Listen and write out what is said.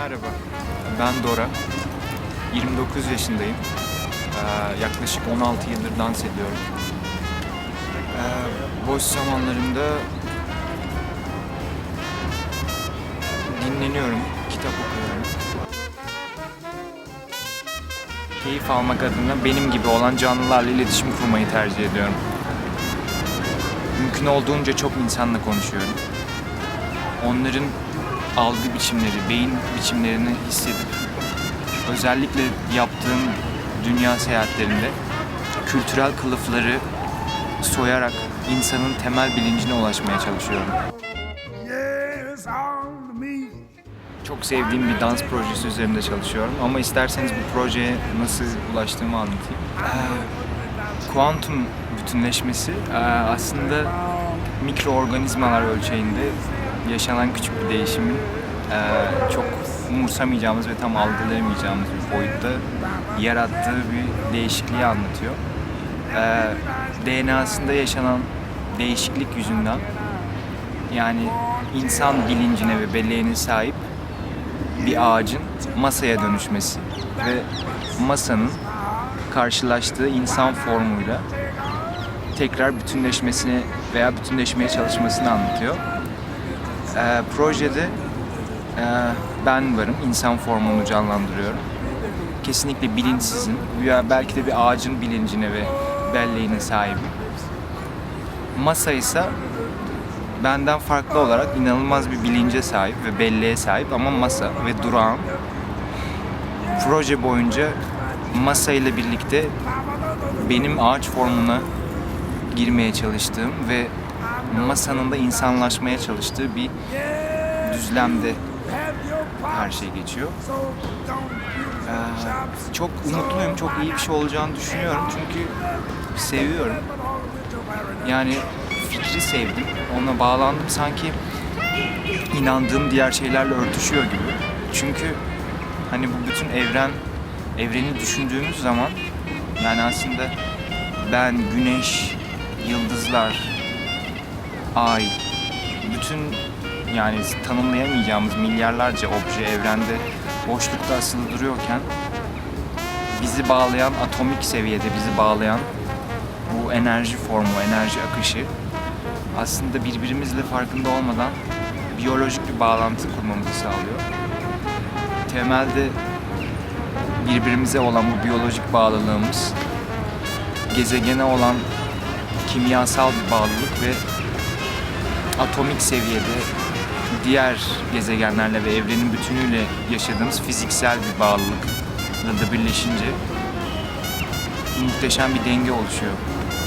Merhaba, ben Dora. 29 yaşındayım. Ee, yaklaşık 16 yıldır dans ediyorum. Ee, boş zamanlarımda dinleniyorum, kitap okuyorum. Keyif almak adına benim gibi olan canlılarla iletişim kurmayı tercih ediyorum. Mümkün olduğunca çok insanla konuşuyorum onların algı biçimleri, beyin biçimlerini hissedip özellikle yaptığım dünya seyahatlerinde kültürel kılıfları soyarak insanın temel bilincine ulaşmaya çalışıyorum. Çok sevdiğim bir dans projesi üzerinde çalışıyorum ama isterseniz bu projeye nasıl ulaştığımı anlatayım. Ee, kuantum bütünleşmesi ee, aslında mikroorganizmalar ölçeğinde yaşanan küçük bir değişimin ee, çok umursamayacağımız ve tam algılayamayacağımız bir boyutta yarattığı bir değişikliği anlatıyor. Ee, DNA'sında yaşanan değişiklik yüzünden yani insan bilincine ve belleğine sahip bir ağacın masaya dönüşmesi ve masanın karşılaştığı insan formuyla tekrar bütünleşmesini veya bütünleşmeye çalışmasını anlatıyor. Ee, projede e, ben varım, insan formunu canlandırıyorum. Kesinlikle bilinçsizim veya belki de bir ağacın bilincine ve belleğine sahibim. Masa ise benden farklı olarak inanılmaz bir bilince sahip ve belleğe sahip ama masa ve durağan proje boyunca masa ile birlikte benim ağaç formuna girmeye çalıştığım ve masanın da insanlaşmaya çalıştığı bir düzlemde her şey geçiyor. Ee, çok umutluyum, çok iyi bir şey olacağını düşünüyorum çünkü seviyorum. Yani fikri sevdim, ona bağlandım sanki inandığım diğer şeylerle örtüşüyor gibi. Çünkü hani bu bütün evren, evreni düşündüğümüz zaman yani aslında ben, güneş, yıldızlar, ay, bütün yani tanımlayamayacağımız milyarlarca obje evrende boşlukta asılı duruyorken bizi bağlayan atomik seviyede bizi bağlayan bu enerji formu, enerji akışı aslında birbirimizle farkında olmadan biyolojik bir bağlantı kurmamızı sağlıyor. Temelde birbirimize olan bu biyolojik bağlılığımız gezegene olan kimyasal bir bağlılık ve atomik seviyede diğer gezegenlerle ve evrenin bütünüyle yaşadığımız fiziksel bir bağlılıkla da birleşince muhteşem bir denge oluşuyor.